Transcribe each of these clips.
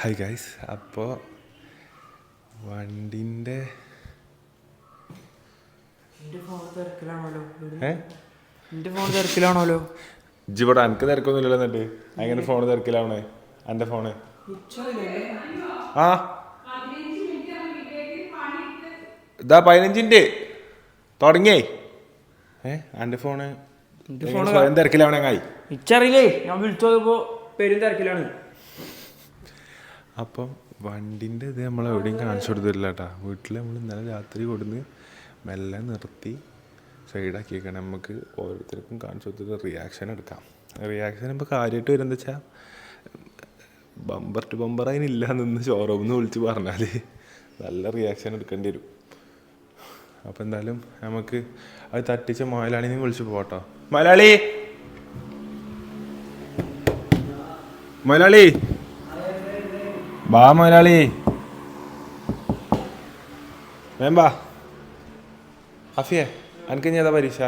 Hi guys അപ്പോൾ വണ്ടിന്റെ തിരക്കിലാണല്ലോ. ഇജിവിടെ എനിക്ക് തിരക്കൊന്നുമില്ലല്ലോ എന്നിട്ട്. അങ്ങനെ ഫോൺ തിരക്കിലാവണേ? എന്റെ ഫോണ് ആ. ഇതാ പതിനഞ്ചിന്റെ. തുടങ്ങിയേ. ഏ എന്റെ ഫോണ് സ്വയം തിരക്കിലാവണേങ്ങായി ഇച്ചറിയില്ലേ ഞാൻ വിളിച്ചു പെരും തിരക്കിലാണ്. അപ്പം വണ്ടിന്റെ ഇത് നമ്മൾ എവിടെയും കാണിച്ചു കൊടുത്തിട്ടില്ല കേട്ടാ. വീട്ടിൽ നമ്മൾ ഇന്നലെ രാത്രി കൊടുന്ന് മെല്ലെ നിർത്തി സൈഡാക്കിയേക്കണം. നമുക്ക് ഓരോരുത്തർക്കും കാണിച്ചു കൊടുത്തിട്ട് റിയാക്ഷൻ എടുക്കാം. റിയാക്ഷൻ ഇപ്പോൾ കാര്യമായിട്ട് വരുന്നത് വെച്ചാൽ ബമ്പർ ടു ബമ്പർ അതിനില്ല നിന്ന് ഷോറൂമിൽ വിളിച്ച് പറഞ്ഞാൽ നല്ല റിയാക്ഷൻ എടുക്കേണ്ടി വരും. അപ്പോൾ എന്തായാലും നമുക്ക് അത് തട്ടിച്ച മലയാളിനെ വിളിച്ച് പോട്ടോ മലയാളി മലയാളി ബാ മുതലാളി. വേമ്പാ അഫിയെ അനക്ക് ഏതാ പരീക്ഷ?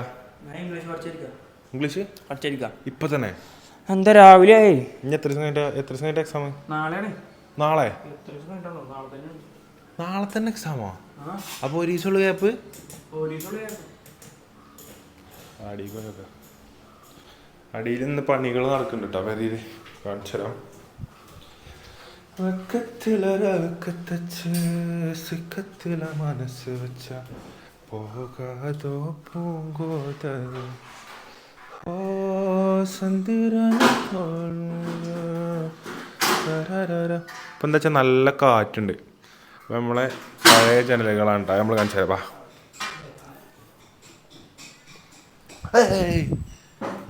ഇംഗ്ലീഷ് ഇപ്പൊ തന്നെ. എന്താ രാവിലെ ആയി? ഇനി എത്ര ദിവസം കഴിഞ്ഞിട്ട് എത്ര ദിവസം കഴിഞ്ഞിട്ട് എക്സാം നാളെയാണ്. നാളെ? നാളെ തന്നെ എക്സാമോ അപ്പൊ ഒരു ദിവസമുള്ള ഗ്യാപ്പ് അടിയിൽ നിന്ന് പണികൾ നടക്കുന്നുണ്ട് കേട്ടോ പെരിയിൽ കാണിച്ചുതരാം. വെക്കത്തിലൊരക്കത്തച്ച് സിക്കത്തില മനസ്സ് വെച്ച പോകാതോ പൂങ്കോത ഓ ഇപ്പം എന്താ വെച്ചാൽ നല്ല കാറ്റുണ്ട്. അപ്പം നമ്മളെ പഴയ ജനലുകളാണ് നമ്മൾ കാണിച്ചു തരാം.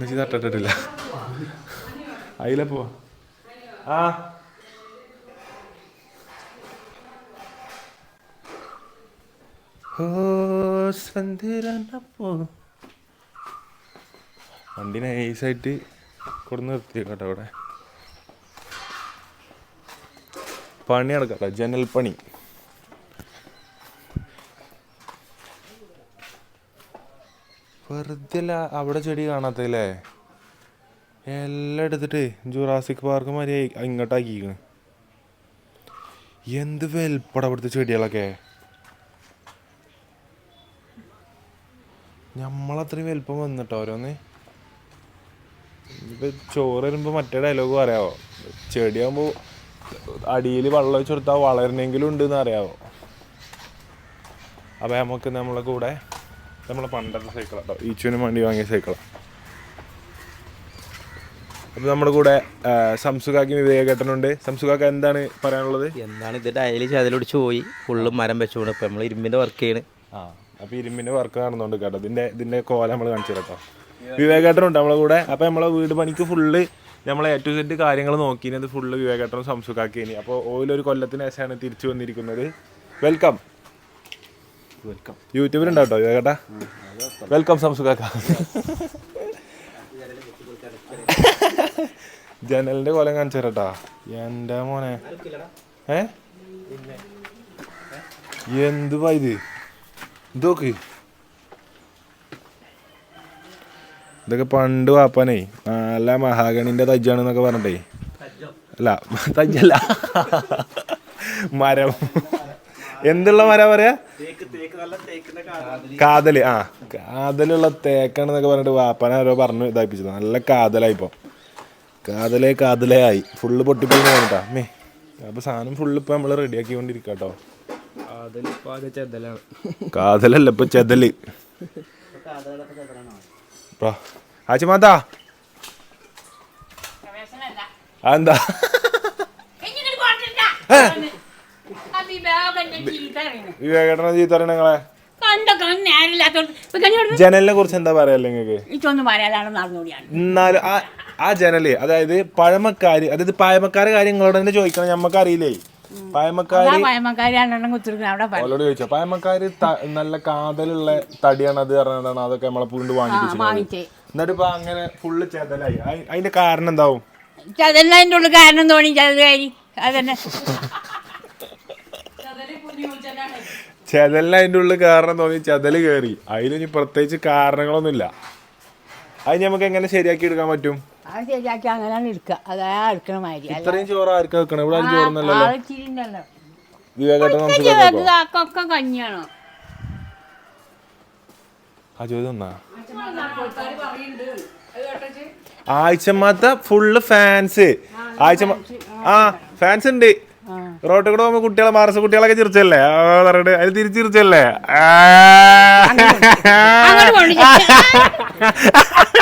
മെസ്സി തട്ടിട്ടില്ല അതിലെ പോവാ. ആ ഓ സന്ധിരന പോ വണ്ടി നൈസായിട്ട് കൊടുന്ന് നിർത്തി കേട്ടോ അവിടെ. പണി നടക്കട്ടെ ജനൽ പണി. വെറുതെ അവിടെ ചെടി കാണാത്തല്ലേ എല്ലാം എടുത്തിട്ട് ജുറാസിക് പാർക്ക് മാതിരി ഇങ്ങോട്ടാക്കിക്കണ് എന്ത് വെൽപ്പട അവിടുത്തെ ചെടികളൊക്കെ? നമ്മളത്രയും വലുപ്പം വന്നിട്ടോ ഓരോന്ന്? ഇപ്പൊ ചോറ് വരുമ്പോൾ മറ്റേ ഡയലോഗ് പറയാവോ? ചെടിയാകുമ്പോൾ അടിയിൽ വെള്ളം വെച്ച് കൊടുത്താൽ ഉണ്ട് എന്ന് അറിയാവോ? അപ്പൊ നമുക്ക് നമ്മളെ കൂടെ നമ്മളെ പണ്ടത്തെ സൈക്കിൾ കേട്ടോ ഈച്ചുവിന് വേണ്ടി വാങ്ങിയ സൈക്കിളാണ് അപ്പോൾ നമ്മുടെ കൂടെ സംസുഖാക്കി വിവേകേട്ടനുണ്ട്. സംസുഖാക്ക എന്താണ് പറയാനുള്ളത്? എന്താണ് ഇത് ഡയലി ചതിലൊടിച്ച് പോയി ഫുള്ളും മരം വെച്ചുകൊണ്ട് ഇപ്പം നമ്മൾ ഇരുമ്പിന്റെ വർക്ക് ചെയ്യണ്. ആ. അപ്പോൾ ഇരുമ്പിന്റെ വർക്ക് നടന്നുകൊണ്ട് കേട്ടോ. ഇതിന്റെ ഇതിന്റെ കോല നമ്മൾ കാണിച്ചു കേട്ടോ. വിവേകേട്ടനുണ്ട് നമ്മളെ കൂടെ. അപ്പോൾ നമ്മളെ വീട് പണിക്ക് ഫുള്ള് നമ്മളെ എ ടു സെറ്റ് കാര്യങ്ങൾ നോക്കിയത് ഫുള്ള് വിവേകേട്ടനും സംസുകാക്കിനി അപ്പോൾ ഓയിലൊരു കൊല്ലത്തിന് ശേഷമാണ് തിരിച്ചു വന്നിരിക്കുന്നത്. വെൽക്കം വെൽക്കം യൂട്യൂബിലുണ്ടോ കേട്ടോ വിവേകേട്ടാ? വെൽക്കം സംസുഖാക്ക ജനലിന്റെ കൊലം കാണിച്ചു തരട്ടാ എന്റെ മോനെ. ഏ? എന്തുവാ ഇത്? ഇതൊക്കെ. ഇതൊക്കെ പണ്ട് വാപ്പാനേ നല്ല മഹാഗണിന്റെ തജ്ജാണെന്നൊക്കെ പറഞ്ഞിട്ടേ. അല്ല തജ്ജല്ല. മരം. എന്തുള്ള മരം പറയാ? കാതൽ. ആ. കാതലുള്ള തേക്കാണെന്നൊക്കെ പറഞ്ഞിട്ട് വാപ്പാനെ ഓരോ പറഞ്ഞു ഇതായിപ്പിച്ചത്. നല്ല കാതലായി ഇപ്പൊ. കാതലേ കാതലേ ആയി. ഫുള്ള് പൊട്ടിപ്പോയി പോകണ്ടാ മേ അപ്പൊ സാധനം ഫുള്ള് ഇപ്പൊ അതിലിപ്പോ ആകെ ചെതലാണ് കാതലല്ല ഇപ്പൊ ചെതൽ. ആച്ചിമാതാ അതെന്താ? വിവേകേട്ടനെ ചീത്ത പറയണ നിങ്ങളെ. കണ്ടൊക്കെ നേരില്ലാത്തോണ്ട് ജനലിനെ കുറിച്ച് എന്താ പറയാ നിങ്ങക്ക് ഇതൊന്നും പറയാതാണ് നടന്നുകൂടിയാണ് എന്നാലും ആ ആ ജനൽ അതായത് പഴമക്കാര് അതായത് പഴമക്കാരെ കാര്യങ്ങളോട് തന്നെ ചോദിക്കണം ഞമ്മക്ക് കുത്തിരിക്കുന്നത്. അവിടെ അവളോട് ചോദിച്ചോ. പഴമക്കാര് നല്ല കാതലുള്ള തടിയാണ് അത് പറഞ്ഞതാണ് അതൊക്കെ നമ്മളെ പൂണ്ട് വാങ്ങിച്ചേ എന്നിട്ട് ഇപ്പൊ അങ്ങനെ ഫുള്ള് ചെതലായി. അതിന്റെ കാരണം എന്താവും? ചതലിന്റെ ഉള്ളിൽ കാരണം തോന്നി ചതലുകാരി അതന്നെ. ചെതലിന് അതിന്റെ ഉള്ളിൽ കാരണം തോന്നി ചതൽ കയറി അതിലിനി പ്രത്യേകിച്ച് കാരണങ്ങളൊന്നുമില്ല. അത് നമുക്ക് എങ്ങനെ ശരിയാക്കി എടുക്കാൻ പറ്റും? അത് ശരിയാക്കി അങ്ങനെ എടുക്കുക. അതാ എടുക്കണ മാതിരി. അല്ല. ഇത്രയും ചോറ് ആർക്കാ വെക്കണം? ഇവിടെ ആരും ചോറുന്നല്ലോ ആളിച്ചിരിണ്ടല്ലോ വിവേകേട്ടൻ നമുക്ക് ഒക്കെ കഞ്ഞിയാണോ? ആ ചോദ്യം ഒന്നാ ആഴ്ചമാത്ത ഫുള്ള് ഫാൻസ് ആഴ്ച ആ ഫാൻസ് ഉണ്ട്. റോട്ടിൽ കൂടെ പോകുമ്പോ കുട്ടികളെ മാറസ് കുട്ടികളൊക്കെ ചിരിച്ചല്ലേ? ആ, പറഞ്ഞിട്ട് അതിൽ തിരിച്ച് ചിരിച്ചല്ലേ?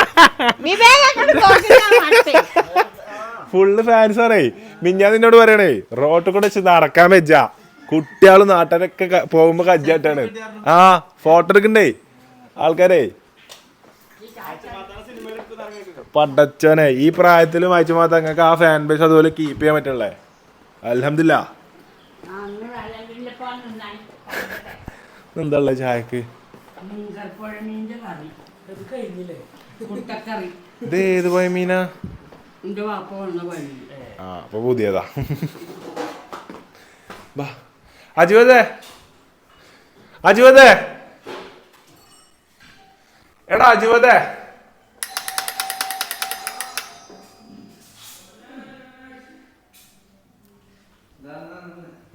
ഫുള്ള് ഫാൻസ് ആണേ. മിഞ്ഞാ നിന്നോട് പറയണേ റോട്ടിൽ കൂടെ വെച്ച് നടക്കാൻ വെച്ച കുട്ടികളും നാട്ടുകാരൊക്കെ ക- പോകുമ്പോ കജ്ജായിട്ടാണ്. ആ ഫോട്ടോ എടുക്കണ്ടേ? ആൾക്കാരെ. പടച്ചോനെ ഈ പ്രായത്തിൽ വായിച്ചു മാത്രം നിങ്ങൾക്ക് ആ ഫാൻ ബേസ് അതുപോലെ കീപ്പ് ചെയ്യാൻ പറ്റുള്ളേ? അലഹമില്ല. എന്താ ചായക്ക്? കുട്ടക്കറി ഇത് ഏത് പോയ മീനാ? എന്റെ വാപ്പ വന്ന വഴി ആ അപ്പൊ പുതിയതാ. ബാ. അജുവതേ അജുവതേ എടാ അജുവതേ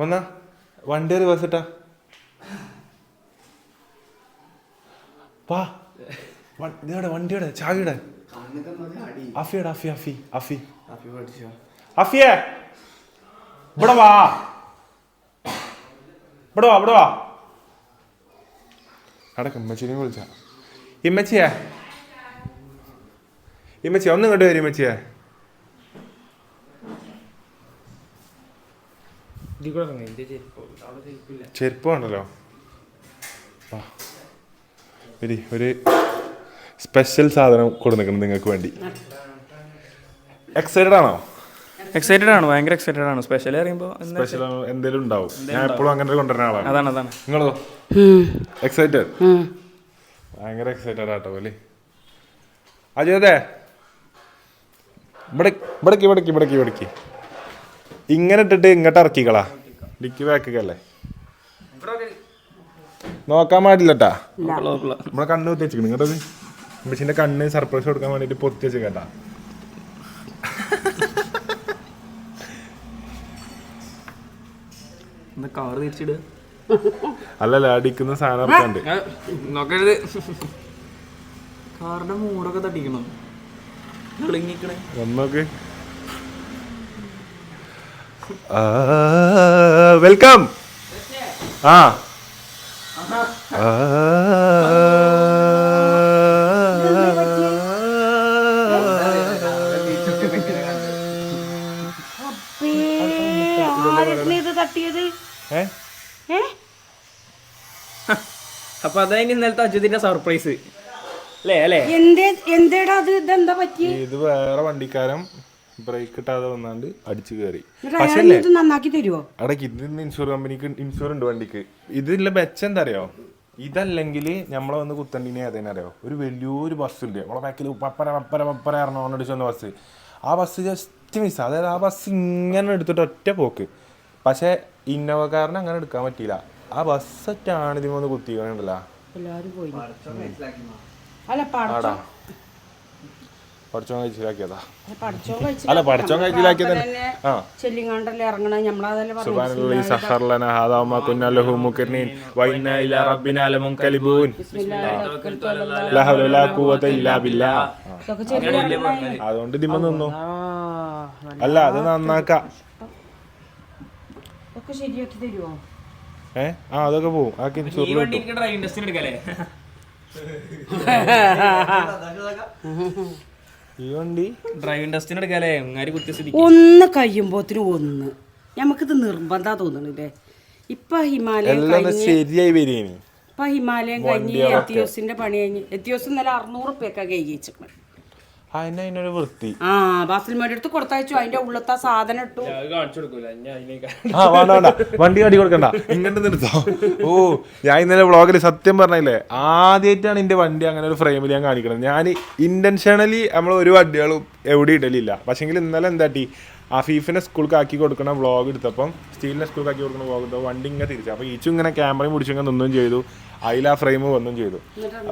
വന്ന. വണ്ടി റിവേഴ്സ് ഇട്ടാ. വാ ഇതെവിടെ വണ്ടിയുടെ ചാവിയുടെ. അഫിയുടെ അഫി അഫി അഫി അഫിയെ ഇവിടെ വാ. ഇവിടെ വാ ഇവിടെ വാ. അടക്കം ഇമ്മച്ചിനെ വിളിച്ച. ഇമ്മച്ചിയെ. ഇമ്മച്ചിയെ ഒന്നും കണ്ടു വരും ഇമ്മച്ചിയെ. ചെരുപ്പ് വേണ്ടല്ലോ ഒരു സ്പെഷ്യൽ സാധനം കൊടുന്നിക്കണം നിങ്ങൾക്ക് വേണ്ടി. എക്സൈറ്റഡ് ആണോ? എക്സൈറ്റഡ് ആണ് ഭയങ്കര എക്സൈറ്റഡ് ആണ്. സ്പെഷ്യൽ അറിയുമ്പോൾ സ്പെഷ്യൽ എന്തെങ്കിലും ഉണ്ടാവും. ഞാൻ എപ്പോഴും അങ്ങനെ കൊണ്ടുവരുന്ന ആളാണ്. അതാണ് അതാണ്. നിങ്ങളോ? എക്സൈറ്റഡ് ഭയങ്കര എക്സൈറ്റഡ് ആട്ടോ അല്ലേ? അജയതേ ഇവിടെ ഇവിടേക്ക് ഇവിടേക്ക് ഇവിടേക്ക് ഇവിടേക്ക്. ഇങ്ങനെ ഇട്ടിട്ട് ഇങ്ങോട്ട് ഇറക്കിക്കളാ. ഡിക്കി ബാക്കല്ലേ നോക്കാൻ പാടില്ലട്ടാ. നമ്മളെ കണ്ണു വെച്ചിരിക്കണം ഇങ്ങോട്ടത് അമ്മച്ചിന്റെ കണ്ണ് സർപ്രൈസ് കൊടുക്കാൻ വേണ്ടിട്ട് പൊത്തി വെച്ച് കേട്ടാ കവർ തിരിച്ചിട്. അല്ലല്ല അടിക്കുന്ന സാധനം ഇറക്കാണ്ട്. നോക്കരുത്. കാറിന്റെ മൂടൊക്കെ തട്ടിക്കണം? ഇളിങ്ങിക്കണേ വന്നോക്ക്. വെൽക്കം ആ. ആ. ഇത് തട്ടിയത്? അപ്പൊ അതായത് ഇന്നലത്തെ അജിത്തിന്റെ സർപ്രൈസ്. അല്ലേ അല്ലേ? എന്തേ എന്തേടാ അത്? ഇതെന്താ പറ്റി? ഇത് വേറെ വണ്ടിക്കാരൻ ബ്രേക്ക് കിട്ടാതെ വന്നാണ്ട് അടിച്ചു കയറി ഇത് നന്നാക്കി തരുവോ? അടക്ക് ഇതിന് ഇൻഷുർ കമ്പനിക്ക് ഇൻഷുർ ഉണ്ട് വണ്ടിക്ക്. ഇതില്ല മെച്ചം എന്താ അറിയോ ഇതല്ലെങ്കിൽ നമ്മളെ വന്ന് കുത്തണ്ടിനെ അറിയോ ഒരു വലിയൊരു ബസ് ഉണ്ട്. നമ്മളെ ബാക്കിൽ പപ്പര പപ്പര പപ്പര എറണാകുളം വന്ന ബസ് ആ ബസ് ജസ്റ്റ് മിസ് അതായത് ആ ബസ് ഇങ്ങനെ എടുത്തിട്ട് ഒറ്റ പോക്ക്. പക്ഷേ ഇന്നോവക്കാരനെ അങ്ങനെ എടുക്കാൻ പറ്റിയില്ല. ആ ബസ് ഒറ്റാണ് ഇതിന് വന്ന് കുത്തിക്കണുണ്ടല്ലോ. എല്ലാരും പോയി. അല്ല പഠിച്ചോൻ കഴിച്ചിലാക്കിയതാ. പഠിച്ചോൻ കഴിച്ചിലാക്കിയത് അതുകൊണ്ട് ഇതിമ്മ നിന്നു. അല്ല അത് നന്നാക്കാം. ഒക്കെ ശരിയാക്കി തരുവോ? ഏ? ആ അതൊക്കെ പോവും. അതൊക്കെ ഈ വണ്ടി? ഡ്രൈവിംഗ് ടെസ്റ്റിന് അങ്ങാര് സ്ഥിതി ഒന്ന് കഴിയുമ്പോത്തിന് ഒന്ന്. നമുക്കിത് നിർബന്ധ തോന്നണില്ലേ? ഇപ്പൊ ഹിമാലയം ശരിയായി വരികയാണ് ഇപ്പൊ ഹിമാലയം കഴിഞ്ഞ് എത്തിയോസിന്റെ പണി കഴിഞ്ഞ് എത്തിയോസ് ഇന്നലെ അറുന്നൂറ് ഉറുപ്പ്യൊക്കെ കഴിച്ചിട്ടുണ്ട് അതിന് അതിനൊരു വൃത്തി. ആ ബാസിൽ മേടെടുത്ത് കൊടുത്തയച്ചു. അതിന്റെ ഉള്ളത്തെ സാധനം ഇട്ടു. അത് കാണിച്ചു കൊടുക്കൂല. ഞാൻ ആ വേണ്ട വേണ്ട. വണ്ടി അടി കൊടുക്കണ്ട. ഇങ്ങനെ നിർത്തോ ഓ ഞാൻ ഇന്നലെ വ്ളോഗിൽ സത്യം പറഞ്ഞില്ലേ ആദ്യമായിട്ടാണ് എന്റെ വണ്ടി അങ്ങനെ ഒരു ഫ്രെയിമിൽ ഞാൻ കാണിക്കുന്നത് ഞാൻ ഇന്റൻഷണലി നമ്മൾ ഒരു വണ്ടികളും എവിടെ ഇടലില്ല. പക്ഷെങ്കിൽ ഇന്നലെ എന്താട്ടി ആ ഫീഫിനെ സ്കൂൾക്ക് ആക്കി കൊടുക്കണ വ്ളോഗ് എടുത്തപ്പം സ്റ്റീലിനെ സ്കൂൾക്ക് ആക്കി കൊടുക്കുന്ന വ്ളോഗ് എടുത്തപ്പോൾ വണ്ടി ഇങ്ങനെ തിരിച്ചു. അപ്പോൾ ഈച്ചും ഇങ്ങനെ ക്യാമറയും പിടിച്ചിങ്ങനെ നിന്നും ചെയ്തു. അതിൽ ആ ഫ്രെയിം വന്നും ചെയ്തു.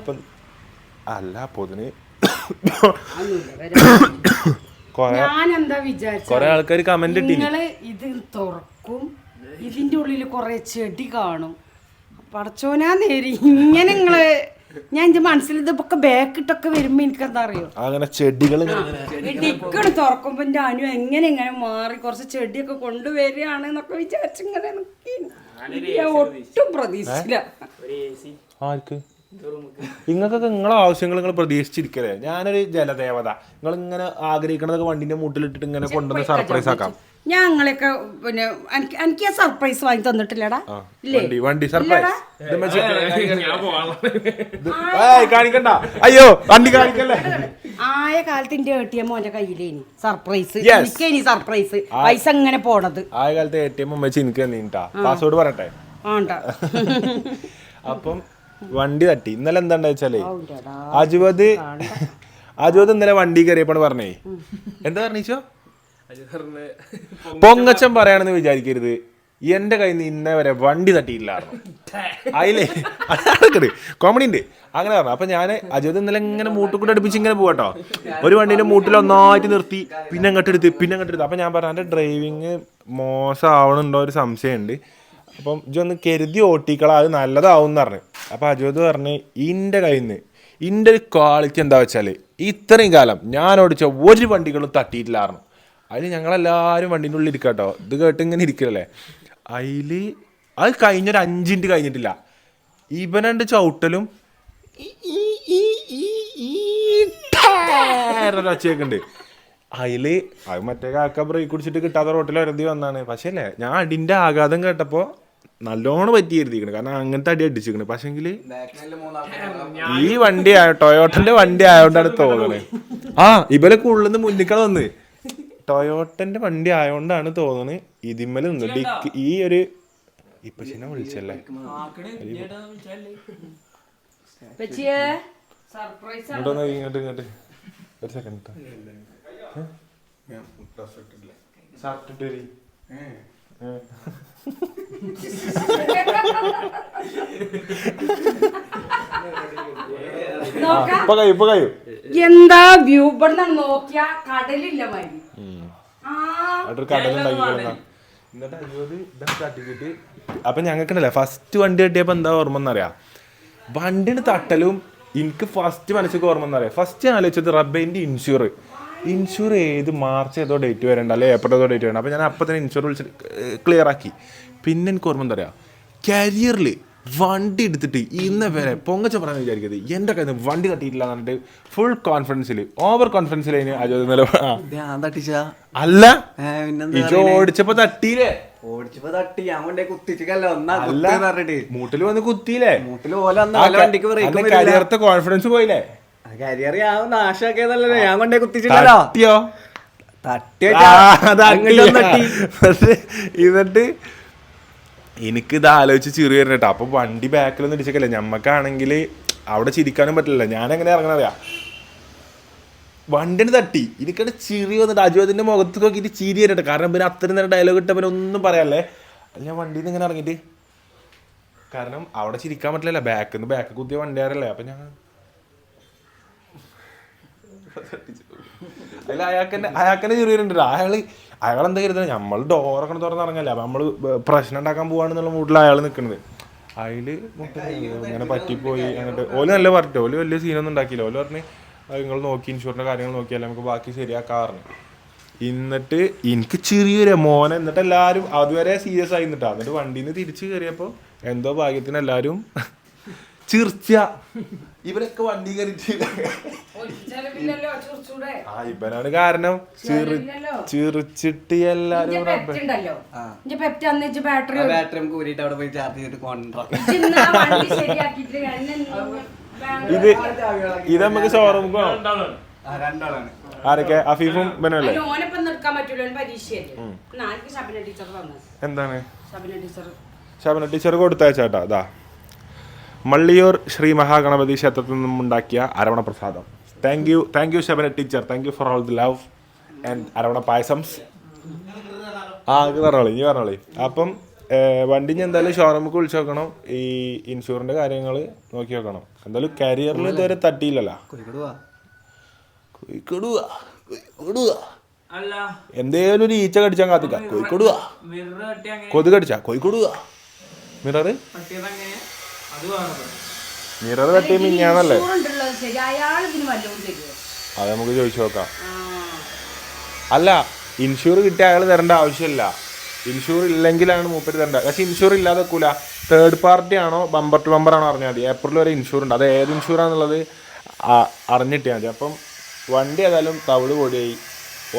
അപ്പം അല്ല വിചാരിച്ച കൊറേ ആൾക്കാർ കമന്റ് നിങ്ങൾ ഇത് തുറക്കും ഇതിന്റെ ഉള്ളിൽ കൊറേ ചെടി കാണും. പടച്ചോനാ നേരി ഇങ്ങനെ നിങ്ങൾ ഞാൻ എന്റെ മനസ്സിൽ ഇതൊക്കെ ബാക്കിട്ടൊക്കെ വരുമ്പോ എനിക്കെന്താ അറിയോ? അങ്ങനെ ചെടികൾ തുറക്കുമ്പോ എന്റെ അനു എങ്ങനെ ഇങ്ങനെ മാറി കുറച്ച് ചെടിയൊക്കെ കൊണ്ടുവരികയാണ് എന്നൊക്കെ വിചാരിച്ചിങ്ങനെ ഒട്ടും പ്രതീക്ഷിച്ചില്ല. ആർക്ക്? നിങ്ങൾക്കൊക്കെ നിങ്ങളെ ആവശ്യങ്ങൾ നിങ്ങൾ പ്രതീക്ഷിച്ചിരിക്കലേ ഞാനൊരു ജലദേവത നിങ്ങൾ ഇങ്ങനെ ആഗ്രഹിക്കണതൊക്കെ വണ്ടിന്റെ മൂട്ടിലിട്ടിട്ട് ഇങ്ങനെ കൊണ്ടുവന്ന് സർപ്രൈസ് ആക്കാം. ഞങ്ങളെയൊക്കെ പിന്നെ എനിക്ക് എനിക്ക് ആ സർപ്രൈസ് വാങ്ങി തന്നിട്ടില്ലടാ. വണ്ടി വണ്ടി സർപ്രൈസ് കാണിക്കണ്ട. അയ്യോ വണ്ടി കാണിക്കല്ലേ? ആയ കാലത്ത് എന്റെ എ ടി എം മോന്റെ കയ്യിലേനി സർപ്രൈസ്. എനിക്കേനി സർപ്രൈസ് പൈസ ഇങ്ങനെ പോണത്. ആയ കാലത്ത് എ ടി എം വെച്ച് എനിക്ക് പാസ്വേഡ് പറയട്ടെ? ആണ്ട അപ്പം വണ്ടി തട്ടി. ഇന്നലെ എന്താണെന്ന് വെച്ചാലേ അജുവത് അജുവത് ഇന്നലെ വണ്ടി കയറിയപ്പോൾ പറഞ്ഞേ. എന്താ പറഞ്ഞോ പൊങ്ങച്ചം. പറയാണെന്ന് വിചാരിക്കരുത്. എന്റെ കയ്യിൽ നിന്ന് ഇന്നേ വരെ വണ്ടി തട്ടിയില്ലായിരുന്നു അതിലേ അതാണ് കോമഡി ഉണ്ട്. അങ്ങനെ പറഞ്ഞു. അപ്പൊ ഞാൻ അജുവത് ഇന്നലെ ഇങ്ങനെ മൂട്ടുകൂടെ അടുപ്പിച്ച് ഇങ്ങനെ പോകട്ടോ ഒരു വണ്ടീന്റെ മൂട്ടിൽ ഒന്നായിട്ട് നിർത്തി പിന്നെ അങ്ങോട്ട് എടുത്ത് പിന്നെ അങ്ങോട്ട് എടുത്ത്. അപ്പൊ ഞാൻ പറഞ്ഞു എന്റെ ഡ്രൈവിങ് മോശമാവണുണ്ടോ? ഒരു സംശയമുണ്ട്. അപ്പം ഇജ്ജ് ഒന്ന് കരുതി ഓട്ടിക്കളാ അത് നല്ലതാവും എന്ന് പറഞ്ഞു. അപ്പോൾ അജോദ് പറഞ്ഞ് ഇന്റെ കയ്യിൽ നിന്ന് ഇന്റെ ഒരു ക്വാളിറ്റി എന്താ വെച്ചാൽ ഇത്രയും കാലം ഞാൻ ഓടിച്ച ഒരു വണ്ടികളും തട്ടിയിട്ടില്ലായിരുന്നു അതിൽ ഞങ്ങളെല്ലാവരും വണ്ടീന്റെ ഉള്ളിൽ ഇരിക്കുക കേട്ടോ ഇത് കേട്ട് ഇങ്ങനെ ഇരിക്കലല്ലേ? അതിൽ അത് കഴിഞ്ഞൊരു അഞ്ചിന്റെ കഴിഞ്ഞിട്ടില്ല. ഇവനുണ്ട് ചവിട്ടലും ഒച്ചയൊക്കെയുണ്ട്. അതിൽ അത് മറ്റേ കാക്ക ബ്രേക്ക് കുടിച്ചിട്ട് കിട്ടാത്ത റോട്ടിൽ ഒരതി വന്നാണ്. പക്ഷേ അല്ലേ ഞാൻ അടിന്റെ ആഘാതം കേട്ടപ്പോ നല്ലോണം പറ്റി എഴുതിക്കണ് കാരണം അങ്ങനത്തെ അടി അടിച്ചിരിക്കണ് പക്ഷെങ്കിൽ ഈ വണ്ടി ആയ- ടൊയോട്ടന്റെ വണ്ടി ആയതുകൊണ്ടാണ് തോന്നണേ. ആ ഇവരൊക്കെ നിന്ന് മുന്നിക്കണ വന്ന്. ടൊയോട്ടന്റെ വണ്ടി ആയതുകൊണ്ടാണ് തോന്നുന്നത് ഇതിമ്മൽ നിന്ന്. ഡിക്ക് ഈ ഒരു ഇപ്പച്ചിനെ വിളിച്ചല്ലേ? സർപ്രൈസ് ഇങ്ങോട്ട് ഇങ്ങോട്ട് ഇങ്ങോട്ട്. ഒരു സെക്കൻഡ് ഷർട്ട് ഇട്ട് വരി. ഏ. നോക്കാം. ഇപ്പൊ കഴിയും ഇപ്പൊ കഴിയും. എന്താ വ്യൂ? ഇവിടെ നോക്കിയ കടലില്ല മതി ആ അവിടെ കടലുണ്ടാക്കി എന്നിട്ട് അഞ്ഞൂറ് ഇതൊക്കെ തട്ടിക്കിട്ട് അപ്പൊ ഞങ്ങൾക്കുണ്ടല്ലേ ഫസ്റ്റ് വണ്ടി കിട്ടിയപ്പോ എന്താ ഓർമ്മ എന്നറിയാ? വണ്ടിന് തട്ടലും എനിക്ക് ഫസ്റ്റ് മനസ്സിലേക്ക് ഓർമ്മ എന്നറിയാം. ഫസ്റ്റ് ആലോചിച്ചത് റബ്ബേന്റെ ഇൻഷുർ ഇൻഷുർ ഏത് മാർച്ച് ഏതോ ഡേറ്റ് വരേണ്ട അല്ലെ? ഏപ്രിൽ ഏതോ ഡേറ്റ് വരേണ്ട അപ്പോൾ ഞാൻ അപ്പോൾ തന്നെ ഇൻഷുർ വിളിച്ച് ക്ലിയർ ആക്കി. പിന്നെ എനിക്ക് ഓർമ്മ എന്താ പറയുക കരിയറിൽ വണ്ടി എടുത്തിട്ട് ഇന്ന് വരെ പൊങ്ങച്ച പറയാൻ വിചാരിക്കരുത്. എന്റെ കയ്യിൽ നിന്ന് വണ്ടി തട്ടിയിട്ടില്ല എന്ന് പറഞ്ഞിട്ട് ഫുൾ കോൺഫിഡൻസിൽ ഓവർ കോൺഫിഡൻസിൽ അതിന് അജോത് നില അല്ല. ഓടിച്ചപ്പോ തട്ടിയില്ലേ? ഓടിച്ചപ്പോ തട്ടി. ഞാൻ കൊണ്ടേ കുത്തിച്ചിക്കല്ല ഒന്നാ മൂട്ടിൽ വന്ന് കുത്തിയില്ലേ? മൂട്ടിൽ പോലെ കോൺഫിഡൻസ് പോയില്ലേ? കരിയർ ഞാൻ നാശാക്കിയതല്ലേ ഞാൻ കൊണ്ടേ തട്ടിയോ. തട്ടി. എന്നിട്ട് എനിക്ക് ഇത് ആലോചിച്ച് ചിറി വരുന്ന കേട്ടോ. അപ്പൊ വണ്ടി ബാക്കിലൊന്നും ഇടിച്ചേക്കല്ലേ? ഞമ്മക്കാണെങ്കിൽ അവിടെ ചിരിക്കാനും പറ്റില്ല ഞാൻ എങ്ങനെ ഇറങ്ങണറിയാ വണ്ടിന് തട്ടി. എനിക്കവിടെ ചിരി വന്നിട്ട് അജുവതിന്റെ മുഖത്ത് നോക്കിയിട്ട് ചിരി വരട്ടെ കാരണം പിന്നെ അത്രയും നേരം ഡയലോഗ് ഇട്ടവനെ ഒന്നും പറയാല്ലേ ഞാൻ വണ്ടിയിൽ നിന്ന് ഇങ്ങനെ ഇറങ്ങിയിട്ട്. കാരണം അവിടെ ചിരിക്കാൻ പറ്റില്ലല്ലോ. ബാക്കിൽ നിന്ന് ബാക്ക് കുത്തിയ വണ്ടിയാരല്ലേ അപ്പൊ ഞാൻ അതിൽ അയാൾക്കെന്നെ അയാൾക്കെന്നെ ചെറിയൊരുണ്ട് അയാൾ അയാൾ എന്താ കരുതുന്നത് നമ്മൾ ഡോറൊക്കെ തുറന്ന് ഇറങ്ങല്ലേ? അപ്പൊ നമ്മൾ പ്രശ്നം ഉണ്ടാക്കാൻ പോവാണെന്നുള്ള മൂഡിൽ അയാൾ നിൽക്കുന്നത് അയിൽ ഇങ്ങനെ പറ്റിപ്പോയി അങ്ങോട്ട്. ഓൽ നല്ല പറഞ്ഞു ഓൽ വലിയ സീനൊന്നും ഉണ്ടാക്കിയില്ല ഓൽ പറഞ്ഞ് നിങ്ങൾ നോക്കി ഇൻഷുറിന്റെ കാര്യങ്ങൾ നോക്കിയാലേ നമുക്ക് ബാക്കി ശരിയാക്കാറുണ്ട് എന്നിട്ട് എനിക്ക് ചെറിയൊരു മോന എന്നിട്ട് എല്ലാവരും അതുവരെ സീരിയസ് ആയി നിന്നിട്ടാ. എന്നിട്ട് വണ്ടിയിൽ നിന്ന് തിരിച്ചു കയറിയപ്പോ എന്തോ ഭാഗ്യത്തിന് എല്ലാവരും ചിർച്ച. ഇവരൊക്കെ വണ്ടി കയറിയിട്ട് ആ ഇവനാണ് കാരണം. ചിറി ചിറിച്ചിട്ട് എല്ലാരും റബ്ബർ ഉണ്ടല്ലോ ഇന്റെ പെപ്റ്റ് അന്ന് ഇജ്ജ് ബാറ്ററി ബാറ്ററി നമുക്ക് ഊരിയിട്ട് അവിടെ പോയി ചാർജ് ചെയ്തിട്ട് കൊണ്ടുവരാം. വണ്ടി ശരിയാക്കിയിട്ട് എന്നെ ഇത് ഇത് നമുക്ക് ഷോറൂം ആ രണ്ടാളാണ്. ആരൊക്കെ? അഫീഫും ബനല്ലേ? എന്താണ്? ശബന ടീച്ചർ കൊടുത്തയച്ചാട്ടാ അതാ മള്ളിയൂർ ശ്രീ മഹാഗണപതി ക്ഷേത്രത്തിൽ നിന്നും ഉണ്ടാക്കിയ അരവണ പ്രസാദം thank you thank you Shabana teacher thank you for all the love and aravana പായസംസ്. ആ ഇത് പറഞ്ഞോളി ഇനി പറഞ്ഞോളി. അപ്പം വണ്ടി ഞാൻ എന്തായാലും ഷോറൂമിൽ വിളിച്ചു നോക്കണം. ഈ ഇൻഷുറിന്റെ കാര്യങ്ങൾ നോക്കി നോക്കണം എന്തായാലും കരിയറിൽ ഇതുവരെ തട്ടിയില്ലല്ലോ. കോഴിക്കോട് എന്തേലും ഒരു ഈച്ച കടിച്ചാൽ കാത്തുക്ക. കോഴിക്കോട് കൊതുക് കടിച്ചാ. കോഴിക്കോടുക മിററ്? മിറർ തട്ടി മിഞ്ഞാന്നല്ലേ അത് നമുക്ക് ചോദിച്ചു നോക്കാം. അല്ല ഇൻഷുർ കിട്ടിയ അയാൾ തരേണ്ട ആവശ്യമില്ല. ഇൻഷുർ ഇല്ലെങ്കിലാണ് മൂപ്പര് തരേണ്ടത് പക്ഷെ ഇൻഷുർ ഇല്ലാതെ വെക്കൂല തേർഡ് പാർട്ടി ആണോ ബമ്പർ ടു ബമ്പർ ആണോ അറിഞ്ഞാൽ മതി. ഏപ്രിൽ വരെ ഇൻഷുർ ഉണ്ട്. അത് ഏത് ഇൻഷുർ ആണെന്നുള്ളത് അറിഞ്ഞിട്ടാൽ മതി. അപ്പം വണ്ടി ഏതായാലും തവിട് പൊടിയായി.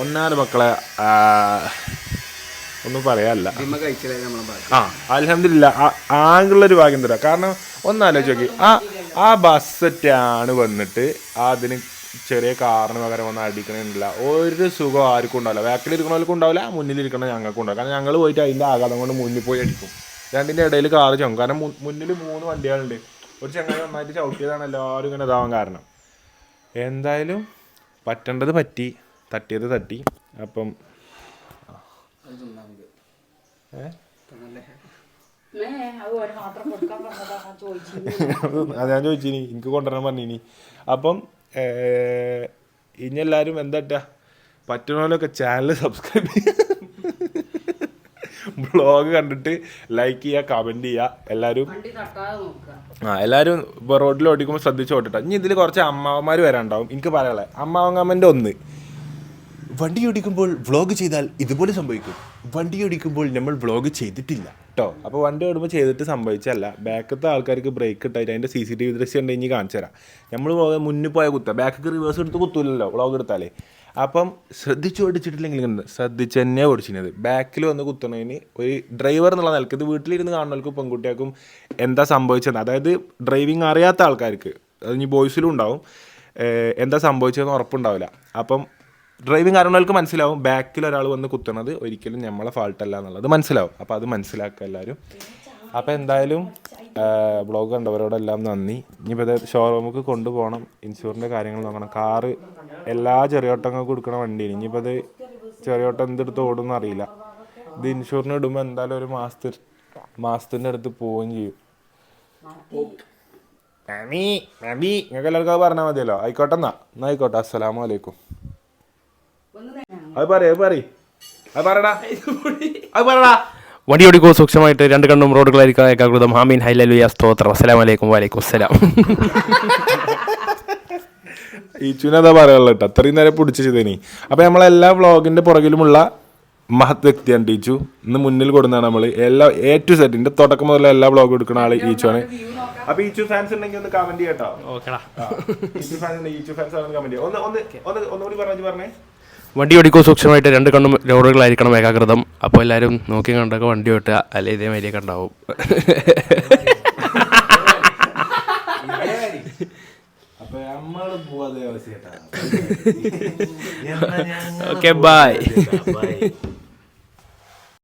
ഒന്നാറ് മക്കളെ ഒന്നും പറയാല്ല. ആ അലഹമില്ല ഒരു ഭാഗ്യം തരാം. കാരണം ഒന്നാലോചിച്ച് നോക്കി. ആ ആ ബസ്സറ്റാണ് വന്നിട്ട് അതിന് ചെറിയ കാറിന് പകരം വന്ന് അടിക്കണില്ല ഒരു സുഖം ആർക്കും ഉണ്ടാവില്ല. ബാക്കിൽ ഇരിക്കണവർക്കും ഉണ്ടാവില്ല മുന്നിൽ ഇരിക്കണ ഞങ്ങൾക്കും ഉണ്ടാവും കാരണം ഞങ്ങൾ പോയിട്ട് അതിന്റെ ആഘാതം കൊണ്ട് മുന്നിൽ പോയി അടിക്കും. രണ്ടിന്റെ ഇടയിൽ കാറ് ചുമക്കും കാരണം മുന്നിൽ മൂന്ന് വണ്ടികളുണ്ട്. ഒരു ചങ്ങായി നന്നായിട്ട് ചവിട്ടിയതാണ് എല്ലാവരും ഇങ്ങനെ ഇതാവാൻ കാരണം. എന്തായാലും പറ്റേണ്ടത് പറ്റി തട്ടിയത് തട്ടി. അപ്പം അത് ഞാൻ ചോദിച്ചിനി എനിക്ക് കൊണ്ടുവരാൻ പറഞ്ഞിനി. അപ്പം ഇനി എല്ലാവരും എന്താ പറ്റണമല്ലൊക്കെ ചാനൽ സബ്സ്ക്രൈബ് ചെയ്യുക ബ്ലോഗ് കണ്ടിട്ട് ലൈക്ക് ചെയ്യുക കമന്റ് ചെയ്യുക എല്ലാവരും ആ എല്ലാവരും ഇപ്പോൾ റോഡിൽ ഓടിക്കുമ്പോൾ ശ്രദ്ധിച്ച് ഓട്ടിട്ടോ ഇനി ഇതിൽ കുറച്ച് അമ്മാവന്മാർ വരാനുണ്ടാവും എനിക്ക് പറയാനുള്ളത് അമ്മാവൻ കമന്റ് ഒന്ന്. വണ്ടി ഓടിക്കുമ്പോൾ വ്ളോഗ് ചെയ്താൽ ഇതുപോലെ സംഭവിക്കും. വണ്ടി ഓടിക്കുമ്പോൾ നമ്മൾ വ്ളോഗ് ചെയ്തിട്ടില്ല. കേട്ടോ അപ്പോൾ വണ്ടി ഓടുമ്പോൾ ചെയ്തിട്ട് സംഭവിച്ചല്ല ബാക്കത്തെ ആൾക്കാർക്ക് ബ്രേക്ക് ഇട്ടായിട്ട് അതിന്റെ സി സി ടി വി ദൃശ്യം ഉണ്ട് ഇനി കാണിച്ചു തരാം. നമ്മൾ മുന്നിൽ പോയ കുത്ത ബാക്ക് റിവേഴ്സ് എടുത്ത് കുത്തൂലല്ലോ വ്ളോഗ് എടുത്താലേ. അപ്പം ശ്രദ്ധിച്ച് ഓടിച്ചിട്ടില്ലെങ്കിൽ ശ്രദ്ധിച്ച് തന്നെ ഓടിച്ചിരുന്നത്. ബാക്കിൽ വന്ന് കുത്തണതിന് ഒരു ഡ്രൈവർ എന്നുള്ള നിലയ്ക്ക് ഇത് വീട്ടിലിരുന്ന് കാണുന്നവർക്കും പെൺകുട്ടികൾക്കും എന്താ സംഭവിച്ചത് അതായത് ഡ്രൈവിംഗ് അറിയാത്ത ആൾക്കാർക്ക് അത് ഇനി ബോയ്സിലും ഉണ്ടാവും. എന്താ സംഭവിച്ചതെന്ന് ഉറപ്പുണ്ടാവില്ല. അപ്പം ഡ്രൈവിംഗ് അറിയുന്നവർക്ക് മനസ്സിലാവും. ബാക്കിൽ ഒരാൾ വന്ന് കുത്തണത് ഒരിക്കലും നമ്മളെ ഫാൾട്ട് അല്ല എന്നുള്ളത് മനസ്സിലാവും. അപ്പോൾ അത് മനസ്സിലാക്കുക എല്ലാവരും. അപ്പോൾ എന്തായാലും ബ്ലോഗ് കണ്ടവരോടെല്ലാം നന്ദി. ഇനിയിപ്പോൾ ഇത് കൊണ്ടുപോകണം. ഇൻഷുറിന്റെ കാര്യങ്ങൾ നോക്കണം. കാറ് എല്ലാ ചെറിയോട്ടങ്ങൾക്കും കൊടുക്കണ വണ്ടിയാണ്. ഇനിയിപ്പോൾ അത് ചെറിയോട്ടം എന്തെടുത്ത് ഓടും അറിയില്ല ഇത് ഇൻഷുറിന് ഇടുമ്പോൾ എന്തായാലും ഒരു മാസത്തിൽ മാസത്തിന്റെ അടുത്ത് പോവുകയും ചെയ്യും. മാമി നിങ്ങൾക്ക് എല്ലാവർക്കും പറഞ്ഞാൽ മതിയല്ലോ. ആയിക്കോട്ടെ എന്നാ. എന്നാ ആയിക്കോട്ടെ. അസ്സലാമു അലൈക്കും. അത് പറ അത് പറ അത് പറടാ അത് പറടാ വണ്ടി ഓടിക്കോ സൂക്ഷ്മമായിട്ട് രണ്ട് കണ്ണും റോഡുകളായിരിക്കും. ഏകാകൃതം. ഹാമീൻ ഹൈലലുയ സ്തോത്രം. അസ്സലാം വലൈക്കും വലൈക്കും അസ്സലാം ചുനത പറയാനുള്ളത് കേട്ടോ. അത്രയും നേരം പിടിച്ച് ചെയ്തേനി അപ്പൊ നമ്മളെല്ലാ വ്ളോഗിന്റെ പുറകിലുമുള്ള മഹത് വ്യക്തിയാണ് ടീച്ചു. ഇന്ന് മുന്നിൽ കൊടുക്കുന്നതാണ് നമ്മൾ എല്ലാ എ ടു സെറ്റിന്റെ തുടക്കം മുതൽ എല്ലാ വ്ളോഗ് എടുക്കുന്ന ആൾ ഈച്ചുവാണ്. അപ്പൊ ഈച്ചു ഫാൻസ് ഉണ്ടെങ്കിൽ ഒന്ന് കമന്റ് ചെയ്യട്ടോ ഓക്കെടാ. ഈച്ചു ഫാൻസ് ഉണ്ടെങ്കിൽ ഈച്ചു ഫാൻസ് കമന്റ് ചെയ്യാം. ഒന്ന് ഒന്ന് ഒന്ന് ഒന്നുകൂടി പറഞ്ഞു പറഞ്ഞേ. വണ്ടി ഓടിക്കോ സൂക്ഷ്മമായിട്ട് രണ്ട് കണ്ണും ലോഡുകളായിരിക്കണം ഏകാഗ്രതം. അപ്പോൾ എല്ലാവരും നോക്കി കണ്ടൊക്കെ വണ്ടി ഓട്ടുക. അല്ലെ ഇതേ മാതിരിയൊക്കെ ഉണ്ടാവും. Okay bye